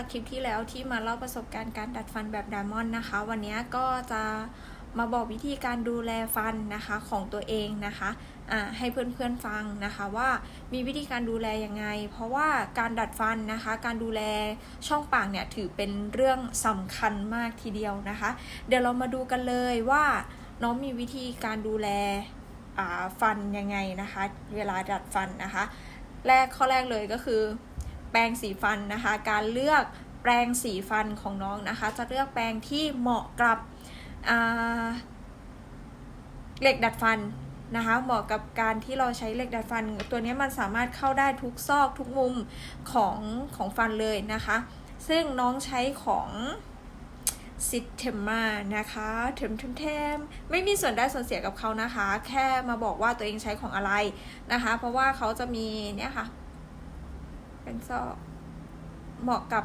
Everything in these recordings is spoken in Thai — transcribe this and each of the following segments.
จากคลิปที่แล้วที่มาเล่าประสบการณ์การดัดฟันแบบไดมอนนะคะ วันนี้ก็จะมาบอกวิธีการดูแลฟันนะคะของตัวเองนะคะให้เพื่อนๆฟังนะคะว่ามีวิธีการดูแลยังไง เพราะว่าการดัดฟันนะคะ การดูแลช่องปากเนี่ยถือเป็นเรื่องสำคัญมากทีเดียวนะคะ เดี๋ยวเรามาดูกันเลยว่าน้องมีวิธีการดูแลฟันยังไงนะคะ เวลาดัดฟันนะคะ แรกข้อแรกเลยก็คือ แปรงสีฟันนะคะ การเลือกแปรงสีฟันของน้องนะคะ จะเลือกแปรงที่เหมาะกับเหล็กดัดฟันนะคะ เหมาะกับการที่เราใช้เหล็กดัดฟัน ตัวนี้มันสามารถเข้าได้ทุกซอกทุกมุมของของฟันเลยนะคะ ซึ่งน้องใช้ของซิเทมมานะคะเทมเทมเทมไม่มีส่วนได้ส่วนเสียกับเขานะคะ แค่มาบอกว่าตัวเองใช้ของอะไรนะคะ เพราะว่าเขาจะมีเนี่ยค่ะ เป็นซอก เหมาะกับ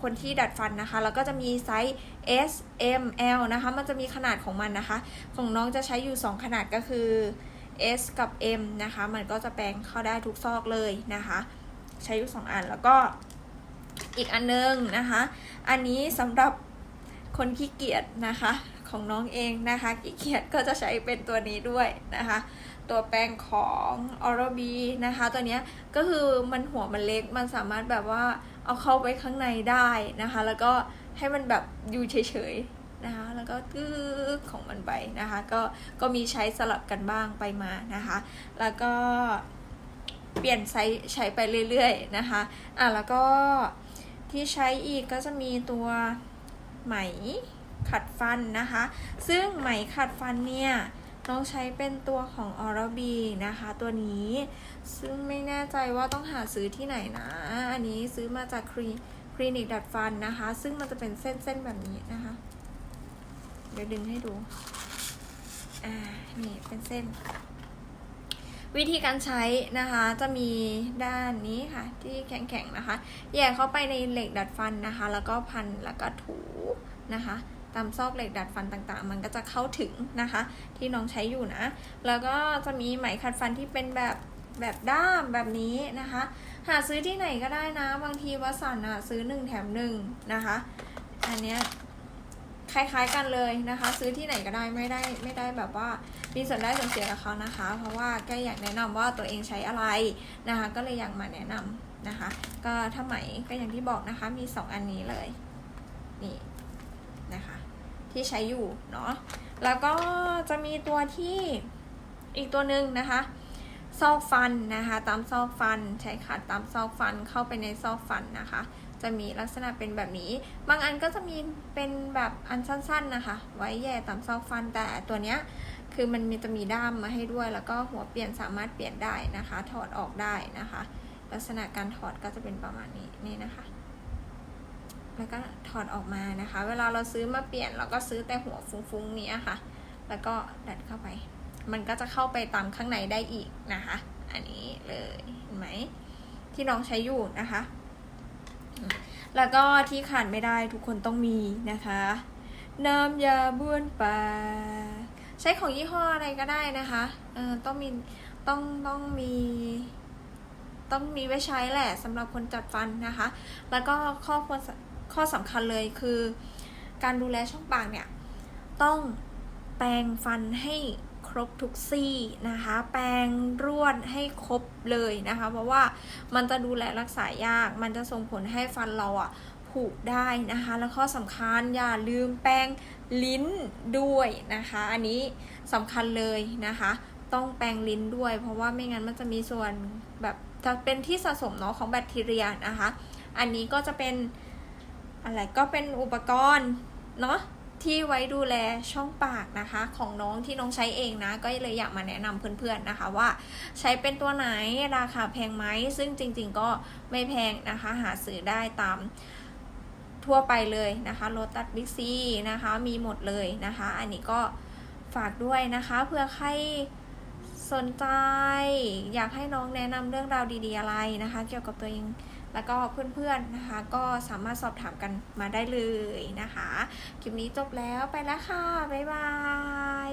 คนที่ดัดฟันนะคะ แล้วก็จะมีไซส์ S M L นะคะ มันจะมีขนาดของมันนะคะ ของน้องจะใช้อยู่ 2 ขนาดก็คือ S กับ M นะคะ มันก็จะแปลงเข้าได้ทุกซอกเลยนะคะ ใช้อยู่ 2 อัน แล้วก็อีกอันนึงนะคะ อันนี้สำหรับคนขี้เกียจนะคะ ของน้องเองนะคะขี้เกียจก็จะใช้เป็นตัวนี้ด้วยนะคะ ตัวแปรงของ Oral B นะคะ ตัวนี้ก็คือมันหัวมันเล็กมันสามารถแบบว่าเอาเข้าไปข้างในได้นะคะ แล้วก็ให้มันแบบอยู่เฉยๆนะคะ แล้วก็กึกของมันไปนะคะ ก็ก็มีใช้สลับกันบ้างไปมานะคะ แล้วก็เปลี่ยนไซส์ใช้ไปเรื่อยๆนะคะอะแล้วก็ที่ใช้อีกก็จะมีตัวไหม ขัดฟันนะคะ ซึ่งไหมขัดฟันเนี่ยน้องใช้เป็นตัวของ Oral B นะคะตัวนี้ ซึ่งไม่แน่ใจว่าต้องหาซื้อที่ไหนนะ อันนี้ซื้อมาจากคลิคลินิกดัดฟันนะคะ ซึ่งมันจะเป็นเส้นๆแบบนี้นะคะ เดี๋ยวดึงให้ดู อ่า นี่เป็นเส้น วิธีการใช้นะคะจะมีด้านนี้ค่ะ ที่แข็งๆนะคะแย่เข้าไปในเหล็กดัดฟันนะคะ แล้วก็พันแล้วก็ถูนะคะ ตามซอกเหล็กดัดฟันต่างๆ มันก็จะเข้าถึงนะคะ ที่น้องใช้อยู่นะ แล้วก็จะมีไหมขัดฟันที่เป็นแบบแบบด้ามแบบนี้นะคะ หาซื้อที่ไหนก็ได้นะ บางทีวัสันอะซื้อหนึ่งแถมหนึ่งนะคะ อันเนี้ยคล้ายๆกันเลยนะคะ ซื้อที่ไหนก็ได้ไม่ได้ไม่ได้แบบว่ามีส่วนได้ส่วนเสียกับเขานะคะ เพราะว่าแกอยากแนะนำว่าตัวเองใช้อะไรนะคะ ก็เลยอยากมาแนะนำนะคะ ก็ถ้าไหมก็อย่างที่บอกนะคะมี 2 อันนี้เลยนี่ นะคะ ที่ใช้อยู่เนาะแล้วก็จะมีตัวที่อีกตัวหนึ่งนะคะซอกฟันนะคะ ตามซอกฟันใช้ขัดตามซอกฟันเข้าไปในซอกฟันนะคะ จะมีลักษณะเป็นแบบนี้ บางอันก็จะมีเป็นแบบอันสั้น ๆนะคะ ไว้แย่ตามซอกฟันแต่ตัวเนี้ยคือมันมีจะมีด้ามมาให้ด้วย แล้วก็หัวเปลี่ยนสามารถเปลี่ยนได้นะคะ ถอดออกได้นะคะ ลักษณะการถอดก็จะเป็นประมาณนี้นี่นะคะ แล้วก็ถอดออกมานะคะ เวลาเราซื้อมาเปลี่ยนเราก็ซื้อแต่หัวฟุ้งๆนี้ค่ะ แล้วก็ดัดเข้าไป มันก็จะเข้าไปตามข้างในได้อีกนะคะ อันนี้เลยเห็นไหมที่น้องใช้อยู่นะคะ แล้วก็ที่ขาดไม่ได้ทุกคนต้องมีนะคะ น้ำยาบ้วนปากใช้ของยี่ห้ออะไรก็ได้นะคะเออต้องมีต้องต้องมีต้องมีไว้ใช้แหละสำหรับคนจัดฟันนะคะ แล้วก็ข้อควร ข้อสำคัญเลยคือ การดูแลช่องปากเนี่ย ต้องแปรงฟันให้ครบทุกซี่นะคะ แปรงรวดให้ครบเลยนะคะ เพราะว่ามันจะดูแลรักษายาก มันจะส่งผลให้ฟันเราอะผุได้นะคะ แล้วข้อสำคัญอย่าลืมแปรงลิ้นด้วยนะคะ อันนี้สำคัญเลยนะคะ ต้องแปรงลิ้นด้วย เพราะว่าไม่งั้นมันจะมีส่วนแบบจะเป็นที่สะสมเนาะของแบคทีเรียนะคะ อันนี้ก็จะเป็น อะไรก็เป็นอุปกรณ์เนาะที่ไว้ดูแลช่องปากนะคะ ของน้องที่น้องใช้เองนะ ก็เลยอยากมาแนะนำเพื่อนๆนะคะว่าใช้เป็นตัวไหนราคาแพงไหมซึ่งจริง ๆ ก็ไม่แพงนะคะ หาซื้อได้ตามทั่วไปเลยนะคะโ o ตัสบิ๊กซีนะคะมีหมดเลยนะคะ อันนี้ก็ฝากด้วยนะคะเผื่อใครสนใจ อยากให้น้องแนะนำเรื่องราวดีๆอะไรนะคะ เกี่ยวกับตัวเอง แล้วก็เพื่อนๆนะคะ ก็สามารถสอบถามกันมาได้เลยนะคะ คลิปนี้จบแล้วไปแล้วค่ะ บ๊ายบาย